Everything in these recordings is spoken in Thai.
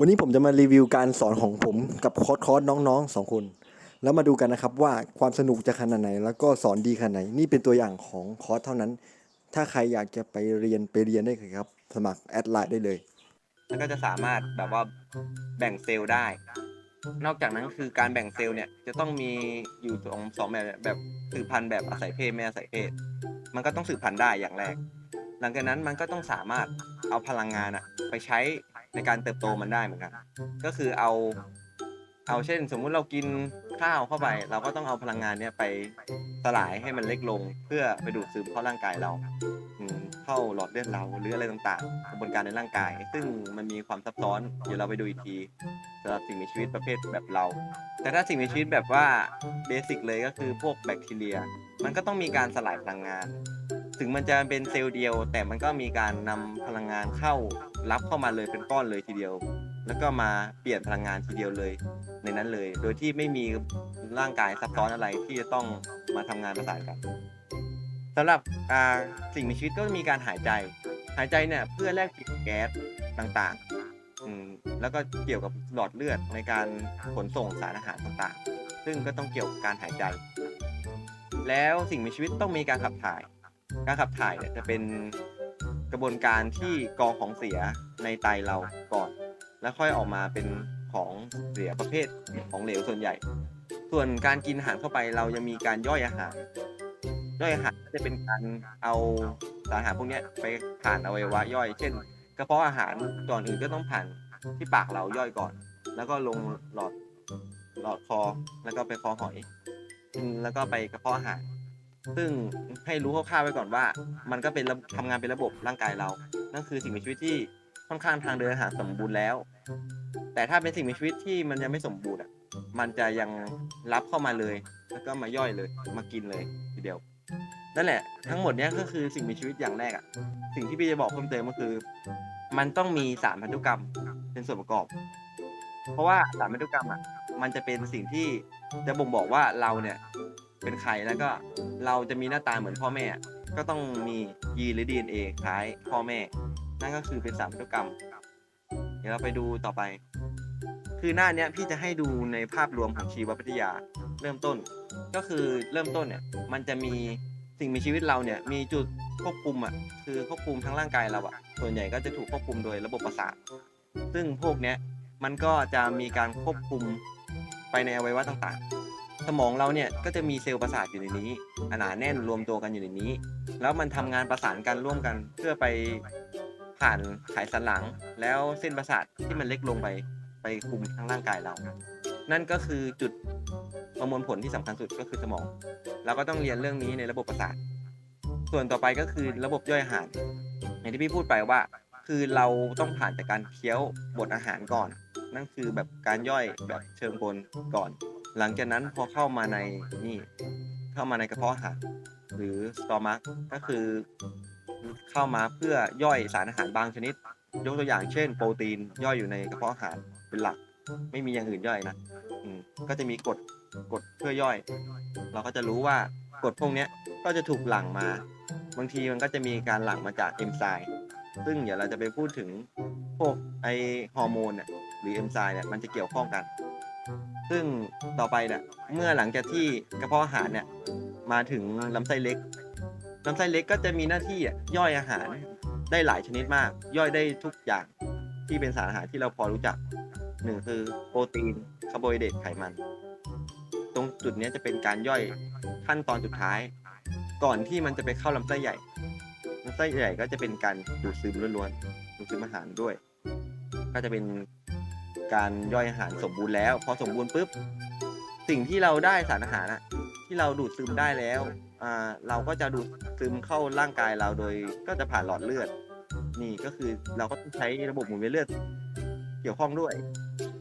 วันนี้ผมจะมารีวิวการสอนของผมกับคอร์สคอร์สน้องๆสองคน แล้วมาดูกันนะครับว่าความสนุกจะขนาดไหน แล้วก็สอนดีขนาดไหน นี่เป็นตัวอย่างของคอร์สเท่านั้น ถ้าใครอยากจะไปเรียนไปเรียนได้เลยครับ สมัครแอดไลน์ได้เลย แล้วก็จะสามารถแบบว่าแบ่งเซลล์ได้ นอกจากนั้นคือการแบ่งเซลล์เนี่ยจะต้องมีอยู่สองสองแบบแบบสืบพันธุ์แบบอาศัยเพศไม่อาศัยเพศ มันก็ต้องสืบพันธุ์ได้อย่างแรก หลังจากนั้นมันก็ต้องสามารถเอาพลังงานอะไปใช้ ในการเติบโตมันได้เหมือนกัน ก็คือเอา เอาเช่น สมมุติเรากินข้าวเข้าไป เราก็ต้องเอาพลังงานเนี่ยไปสลายให้มันเล็กลง เพื่อไปดูดซึมเข้าร่างกายเราอืมเข้าหลอดเลือดเราหรืออะไรต่างๆ กระบวนการในร่างกาย ซึ่งมันมีความซับซ้อนเดี๋ยวเราไปดูอีกทีสำหรับสิ่งมีชีวิตประเภทแบบเรา แต่ถ้าสิ่งมีชีวิตแบบว่าเบสิกเลยก็คือพวกแบคทีเรีย มันก็ต้องมีการสลายพลังงาน ถึงมันจะเป็นเซลล์เดียว แต่มันก็มีการนำพลังงานเข้า รับเข้ามาเลยเป็นก้อนเลยทีเดียว แล้วก็มาเปลี่ยนพลังงานทีเดียวเลยในนั้นเลย โดยที่ไม่มีร่างกายซับซ้อนอะไรที่จะต้องมาทำงานประสานกันสำหรับสิ่งมีชีวิตก็มีการหายใจ หายใจเนี่ยเพื่อแลกเปลี่ยนแก๊สต่างๆ แล้วก็เกี่ยวกับหลอดเลือดในการขนส่งสารอาหารต่างๆ ซึ่งก็ต้องเกี่ยวกับการหายใจ แล้วสิ่งมีชีวิตต้องมีการขับถ่าย การขับถ่ายเนี่ยจะเป็น กระบวนการที่กรองของเสียในไตเราก่อน แล้วค่อยออกมาเป็นของเสียประเภทของเหลวส่วนใหญ่ ส่วนการกินอาหารเข้าไปเรายังมีการย่อยอาหาร ย่อยอาหารก็จะเป็นการเอาสารอาหารพวกนี้ไปผ่านอวัยวะย่อย เช่น กระเพาะอาหารก่อนอื่นก็ต้องผ่านที่ปากเราย่อยก่อน แล้วก็ลงหลอดหลอดคอ แล้วก็ไปคอหอย แล้วก็ไปกระเพาะอาหาร ซึ่งให้รู้คร่าวๆไว้ก่อนว่า มันก็เป็นระทำงานเป็นระบบร่างกายเรา นั่นคือสิ่งมีชีวิตที่ค่อนข้างทางเดินอาหารสมบูรณ์แล้ว แต่ถ้าเป็นสิ่งมีชีวิตที่มันยังไม่สมบูรณ์อะ มันจะยังรับเข้ามาเลย แล้วก็มาย่อยเลย มากินเลยทีเดียว นั่นแหละ ทั้งหมดเนี้ยก็คือสิ่งมีชีวิตอย่างแรกอะ สิ่งที่พี่จะบอกเพิ่มเติมก็คือ มันต้องมีสารพันธุกรรมเป็นส่วนประกอบ เพราะว่าสารพันธุกรรมอะ มันจะเป็นสิ่งที่จะบ่งบอกว่าเราเนี่ย เป็นใครแล้วก็เราจะมีหน้าตาเหมือนพ่อแม่ ก็ต้องมียีนหรือ DNA คล้ายพ่อแม่ นั่นก็คือเป็นสารพันธุกรรม เดี๋ยวเราไปดูต่อไป คือหน้าเนี้ยพี่จะให้ดูในภาพรวมของชีววิทยาเริ่มต้น ก็คือเริ่มต้นเนี่ยมันจะมีสิ่งมีชีวิตเราเนี่ยมีจุดควบคุมอะคือควบคุมทั้งร่างกายเราอะส่วนใหญ่ก็จะถูกควบคุมโดยระบบประสาทซึ่งพวกเนี้ยมันก็จะมีการควบคุมไปในอวัยวะต่างๆ สมองเราเนี่ยก็จะมีเซลล์ประสาทอยู่ในนี้หนาแน่นรวมตัวกันอยู่ในนี้ แล้วมันทำงานประสานกันร่วมกันเพื่อไปผ่านไขสันหลัง แล้วเส้นประสาทที่มันเล็กลงไปไปคุมทั้งร่างกายเรา นั่นก็คือจุดประมวลผลที่สำคัญสุดก็คือสมอง เราก็ต้องเรียนเรื่องนี้ในระบบประสาท ส่วนต่อไปก็คือระบบย่อยอาหาร อย่างที่พี่พูดไปว่า คือเราต้องผ่านจากการเคี้ยวบดอาหารก่อน นั่นคือแบบการย่อยแบบเชิงบนก่อน หลังจากนั้นพอเข้ามาในนี่เข้ามาในกระเพาะอาหารหรือสตอมักก็คือเข้ามาเพื่อย่อยสารอาหารบางชนิด ยกตัวอย่างเช่น โปรตีนย่อยอยู่ในกระเพาะอาหารเป็นหลัก ไม่มีอย่างอื่นย่อยนะอืมก็จะมีกรดกรดเพื่อย่อย เราก็จะรู้ว่ากรดพวกนี้ก็จะถูกหลั่งมา บางทีมันก็จะมีการหลั่งมาจากเอนไซม์ซึ่งเดี๋ยวเราจะไปพูดถึงพวกไอฮอร์โมนเนี่ยหรือเอนไซม์เนี่ยมันจะเกี่ยวข้องกัน ซึ่งต่อไปเนี่ยเมื่อหลังจากที่กระเพาะอาหารเนี่ยมาถึงลำไส้เล็กลำไส้เล็กก็จะมีหน้าที่อะย่อยอาหารได้หลายชนิดมาก ย่อยได้ทุกอย่างที่เป็นสารอาหารที่เราพอรู้จักหนึ่งคือโปรตีนคาร์โบไฮเดรตไขมัน ตรงจุดเนี้ยจะเป็นการย่อยขั้นตอนสุดท้าย ก่อนที่มันจะไปเข้าลำไส้ใหญ่ลำไส้ใหญ่ก็จะเป็นการดูดซึมล้วนๆดูดซึมอาหารด้วย ก็จะเป็น การย่อยอาหารสมบูรณ์แล้ว พอสมบูรณ์ปุ๊บสิ่งที่เราได้สารอาหารอะที่เราดูดซึมได้แล้วอ่าเราก็จะดูดซึมเข้าร่างกายเราโดยก็จะผ่านหลอดเลือด นี่ก็คือเราก็ต้องใช้ระบบหมุนเวียนเลือดเกี่ยวข้องด้วย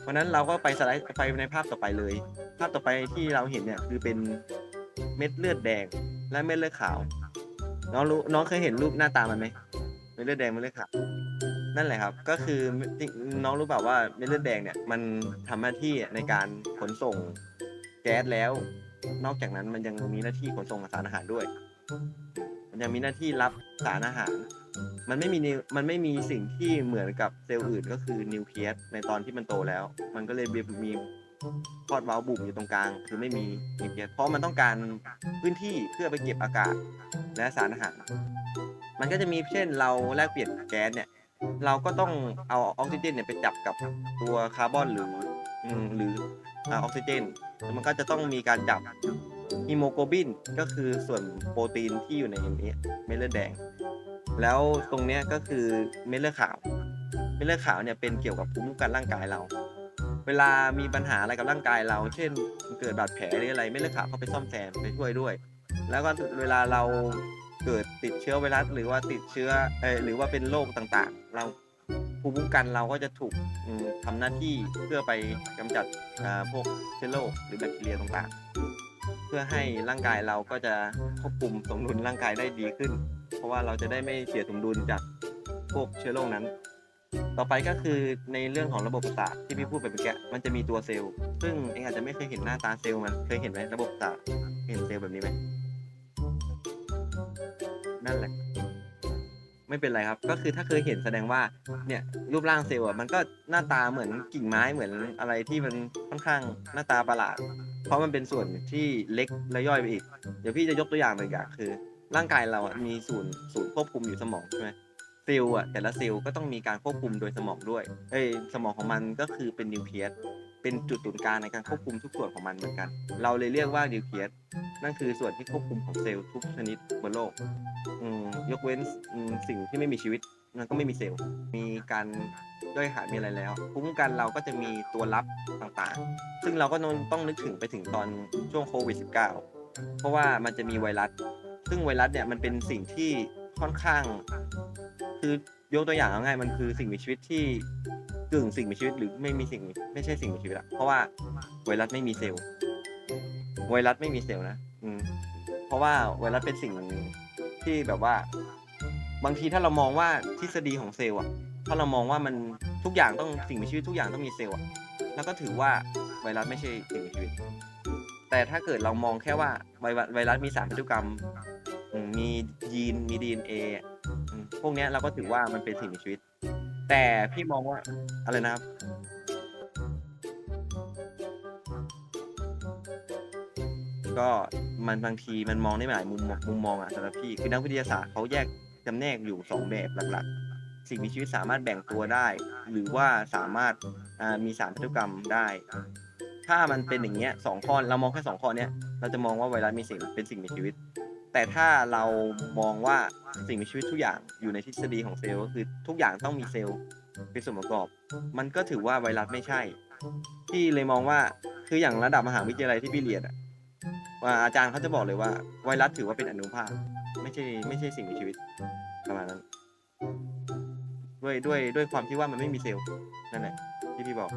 เพราะฉะนั้นเราก็ไปสไลด์ไปในภาพต่อไปเลย ภาพต่อไปที่เราเห็นเนี่ยคือเป็นเม็ดเลือดแดงและเม็ดเลือดขาว น้องรู้น้องเคยเห็นรูปหน้าตามันไหมเม็ดเลือดแดงเม็ดเลือดขาว นั่นแหละครับ ก็คือน้องรู้เปล่าว่าเม็ดเลือดแดงเนี่ยมันทำหน้าที่ในการขนส่งแก๊สแล้ว นอกจากนั้นมันยังมีหน้าที่ขนส่งสารอาหารด้วย มันยังมีหน้าที่รับสารอาหาร มันไม่มีมันไม่มีสิ่งที่เหมือนกับเซลล์อื่นก็คือนิวเคลียสในตอนที่มันโตแล้ว มันก็เลยมีพอดว้าบุ่มอยู่ตรงกลาง คือไม่มีนิวเคลียสเพราะมันต้องการพื้นที่เพื่อไปเก็บอากาศและสารอาหาร มันก็จะมีเช่นเราแลกเปลี่ยนแก๊สเนี่ย เราก็ต้องเอาออกซิเจนเนี่ยไปจับกับตัวคาร์บอนหรืออืมหรือออกซิเจนแล้วมันก็จะต้องมีการจับฮีโมโกลบินก็คือส่วนโปรตีนที่อยู่ในนี้เม็ดเลือดแดง แล้วตรงเนี้ยก็คือเม็ดเลือดขาว เม็ดเลือดขาวเนี่ยเป็นเกี่ยวกับภูมิคุ้มกันร่างกายเรา เวลามีปัญหาอะไรกับร่างกายเรา เช่น เกิดบาดแผลหรืออะไรเม็ดเลือดขาวเขาไปซ่อมแซมไปช่วยด้วย แล้วก็เวลาเรา เกิดติดเชื้อไวรัสหรือว่าติดเชื้อเออหรือว่าเป็นโรคต่างๆ เราภูมิคุ้มกันเราก็จะถูกอืมทำหน้าที่เพื่อไปกำจัดพวกเชื้อโรคหรือแบคทีเรียต่างๆ เพื่อให้ร่างกายเราก็จะควบคุมสมดุลร่างกายได้ดีขึ้น เพราะว่าเราจะได้ไม่เสียสมดุลจากพวกเชื้อโรคนั้น ต่อไปก็คือในเรื่องของระบบประสาทที่พี่พูดไปเมื่อกี้มันจะมีตัวเซลล์ ซึ่งเองอาจจะไม่เคยเห็นหน้าตาเซลล์มันเคยเห็นไหมระบบประสาทเห็นเซลล์แบบนี้ไหม นั่นแหละ ไม่เป็นไรครับ ก็คือถ้าเคยเห็นแสดงว่าเนี่ยรูปร่างเซลล์อะมันก็หน้าตาเหมือนกิ่งไม้เหมือนอะไรที่มันค่อนข้างหน้าตาประหลาด เพราะมันเป็นส่วนที่เล็กและย่อยไปอีก เดี๋ยวพี่จะยกตัวอย่างหนึ่งอย่างคือ ร่างกายเราอะมีศูนย์ศูนย์ควบคุมอยู่สมองใช่ไหมเซลล์อะแต่ละเซลล์ก็ต้องมีการควบคุมโดยสมองด้วยเอ้ยสมองของมันก็คือเป็นนิวเคลียส เป็นจุดศูนย์กลางในการควบคุมทุกส่วนของมันเหมือนกัน เราเลยเรียกว่านิวเคลียสนั่นคือส่วนที่ควบคุมของเซลล์ทุกชนิดบนโลกยกเว้นสิ่งที่ไม่มีชีวิตมันก็ไม่มีเซลล์ มีการย่อยอาหารมีอะไรแล้วคุ้มกันเราก็จะมีตัวรับต่างๆ ซึ่งเราก็ต้องนึกถึงไปถึงตอนช่วงโควิด -19 เพราะว่ามันจะมีไวรัส ซึ่งไวรัสเนี่ยมันเป็นสิ่งที่ค่อนข้าง คือยกตัวอย่างง่ายมันคือสิ่งมีชีวิตที่ กึ่งสิ่งมีชีวิตหรือไม่มีสิ่งไม่ใช่สิ่งมีชีวิตอะเพราะว่าไวรัสไม่มีเซลล์ไวรัสไม่มีเซลล์นะอืมเพราะว่าไวรัสเป็นสิ่งที่แบบว่า บางทีถ้าเรามองว่าทฤษฎีของเซลล์อะถ้าเรามองว่ามันทุกอย่างต้องสิ่งมีชีวิตทุกอย่างต้องมีเซลล์อะแล้วก็ถือว่าไวรัสไม่ใช่สิ่งมีชีวิต แต่ถ้าเกิดเรามองแค่ว่าไวรัสไวรัสมีสารพันธุกรรมมียีนมี DNA อะอืมพวกนี้เราก็ถือว่ามันเป็นสิ่งมีชีวิต แต่พี่มองว่าอะไรนะครับ ก็มันบางทีมันมองได้หลายมุมมุมมองอะสำหรับพี่คือนักวิทยาศาสตร์เขาแยกจำแนกอยู่สองแบบหลักๆ สิ่งมีชีวิตสามารถแบ่งตัวได้ หรือว่าสามารถมีสารพันธุกรรมได้ ถ้ามันเป็นอย่างเงี้ยสองข้อเรามองแค่สองข้อเนี้ยเราจะมองว่าไวรัสมีสิ่งเป็นสิ่งมีชีวิต แต่ถ้าเรามองว่าสิ่งมีชีวิตทุกอย่างอยู่ในทฤษฎีของเซลล์ก็คือทุกอย่างต้องมีเซลล์เป็นส่วนประกอบ มันก็ถือว่าไวรัสไม่ใช่พี่เลยมองว่าคืออย่างระดับมหาวิทยาลัยที่พี่เรียนอะว่าอาจารย์เขาจะบอกเลยว่า ไวรัสถือว่าเป็นอนุภาคไม่ใช่ไม่ใช่สิ่งมีชีวิตประมาณนั้นด้วยด้วยด้วยความที่ว่ามันไม่มีเซลล์นั่นแหละที่พี่บอก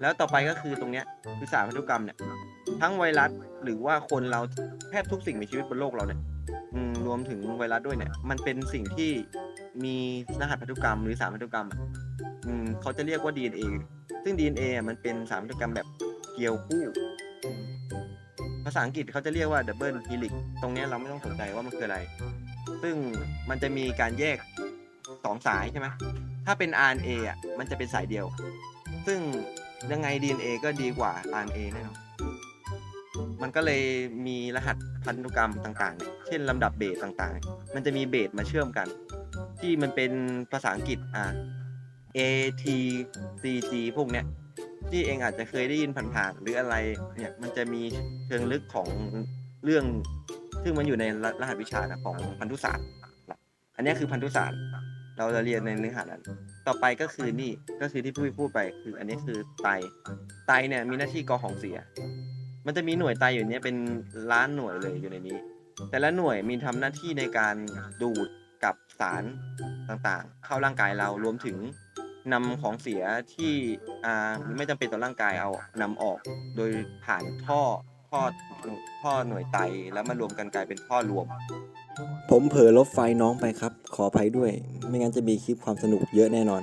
แล้วต่อไปก็คือตรงเนี้ยคือสารพันธุกรรมเนี่ย ทั้งไวรัสหรือว่าคนเราแทบทุกสิ่งมีชีวิตบนโลกเราเนี่ยอืมรวมถึงไวรัสด้วยเนี่ย มันเป็นสิ่งที่มีรหัสพันธุกรรมหรือสารพันธุกรรมอืมเขาจะเรียกว่า DNA ซึ่ง DNA อะมันเป็นสารพันธุกรรมแบบเกี่ยวคู่ ภาษาอังกฤษเขาจะเรียกว่า double helix ตรงเนี้ยเราไม่ต้องสนใจว่ามันคืออะไร ซึ่งมันจะมีการแยกสองสายใช่ไหมถ้าเป็น RNA อะมันจะเป็นสายเดียว ซึ่งยังไง DNA ก็ดีกว่า RNA แน่นอน มันก็เลยมีรหัสพันธุกรรมต่างๆ เช่นลำดับเบสต่างๆ มันจะมีเบสมาเชื่อมกัน ที่มันเป็นภาษาอังกฤษอะ A T C G พวกเนี้ยที่เองอาจจะเคยได้ยินผ่านๆหรืออะไรเนี่ยมันจะมีเชิงลึกของเรื่อง ซึ่งมันอยู่ในรหัสวิชานะของพันธุศาสตร์ อันนี้คือพันธุศาสตร์ เราจะเรียนในเนื้อหานั้น ต่อไปก็คือนี่ก็คือที่พูดพูดไปคืออันนี้คือไตไตเนี่ยมีหน้าที่กรอของเสีย มันจะมีหน่วยไตอยู่เนี้ยเป็นล้านหน่วยเลยอยู่ในนี้ แต่ละหน่วยมีทำหน้าที่ในการดูดกับสารต่างๆ เข้าร่างกายเรารวมถึงนำของเสียที่อ่าไม่จำเป็นต่อร่างกายเอานำออก โดยผ่านท่อท่อท่อหน่วยไตแล้วมารวมกันกลายเป็นท่อรวม ผมเผลอลบไฟล์น้องไปครับ ขออภัยด้วย ไม่งั้นจะมีคลิปความสนุกเยอะแน่นอน